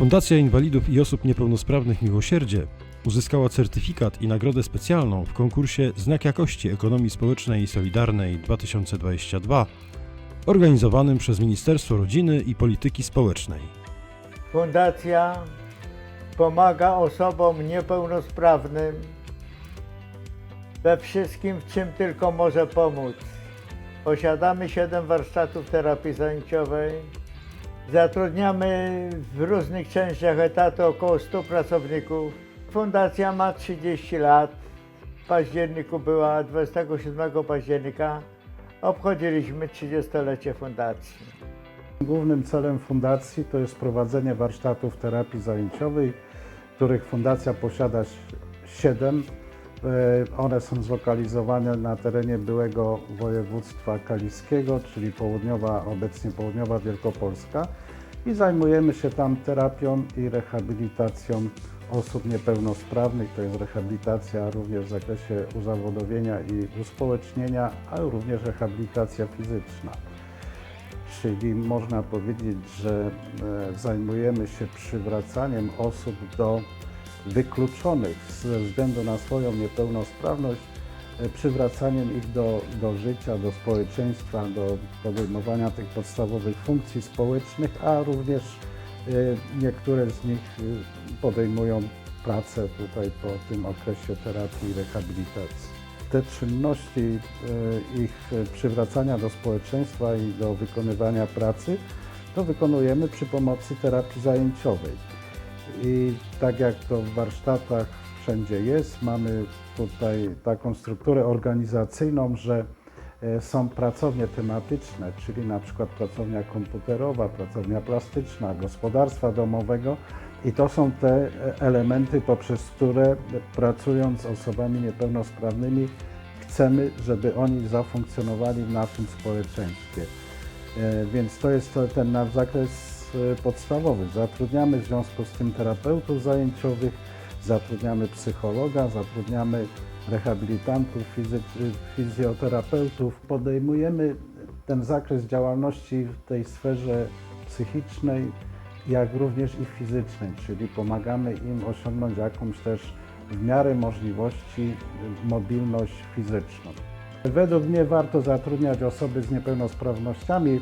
Fundacja Inwalidów i Osób Niepełnosprawnych Miłosierdzie uzyskała certyfikat i nagrodę specjalną w konkursie Znak Jakości Ekonomii Społecznej i Solidarnej 2022 organizowanym przez Ministerstwo Rodziny i Polityki Społecznej. Fundacja pomaga osobom niepełnosprawnym we wszystkim, w czym tylko może pomóc. Posiadamy 7 warsztatów terapii zajęciowej. Zatrudniamy w różnych częściach etatu około 100 pracowników. Fundacja ma 30 lat. W październiku była 27 października. Obchodziliśmy 30-lecie fundacji. Głównym celem fundacji to jest prowadzenie warsztatów terapii zajęciowej, których fundacja posiada 7. One są zlokalizowane na terenie byłego województwa kaliskiego, czyli południowa, obecnie południowa Wielkopolska i zajmujemy się tam terapią i rehabilitacją osób niepełnosprawnych. To jest rehabilitacja również w zakresie uzawodowienia i uspołecznienia, ale również rehabilitacja fizyczna. Czyli można powiedzieć, że e, zajmujemy się przywracaniem osób do wykluczonych ze względu na swoją niepełnosprawność, e, przywracaniem ich do, do życia, do społeczeństwa, do podejmowania tych podstawowych funkcji społecznych, a również e, niektóre z nich e, podejmują pracę tutaj po tym okresie terapii i rehabilitacji te czynności ich przywracania do społeczeństwa i do wykonywania pracy, to wykonujemy przy pomocy terapii zajęciowej. I tak jak to w warsztatach wszędzie jest, mamy tutaj taką strukturę organizacyjną, że e, są pracownie tematyczne, czyli na przykład pracownia komputerowa, pracownia plastyczna, gospodarstwa domowego i to są te e, elementy, poprzez które pracując z osobami niepełnosprawnymi chcemy, żeby oni zafunkcjonowali w naszym społeczeństwie. E, Więc to jest ten nasz zakres e, podstawowy. Zatrudniamy w związku z tym terapeutów zajęciowych, zatrudniamy psychologa, zatrudniamy rehabilitantów, fizjoterapeutów. Podejmujemy ten zakres działalności w tej sferze psychicznej, jak również i fizycznej, czyli pomagamy im osiągnąć jakąś też w miarę możliwości y, mobilność fizyczną. Według mnie warto zatrudniać osoby z niepełnosprawnościami.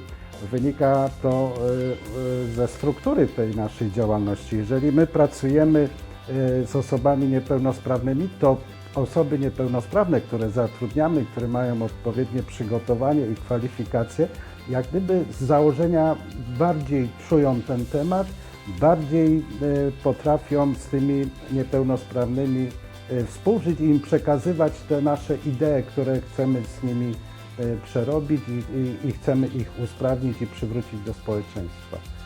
Wynika to y, y, ze struktury tej naszej działalności. Jeżeli my pracujemy y, z osobami niepełnosprawnymi, to osoby niepełnosprawne, które zatrudniamy, które mają odpowiednie przygotowanie i kwalifikacje, jak gdyby z założenia bardziej czują ten temat, bardziej e, potrafią z tymi niepełnosprawnymi e, współżyć i im przekazywać te nasze idee, które chcemy z nimi e, przerobić i, i, i chcemy ich usprawnić i przywrócić do społeczeństwa.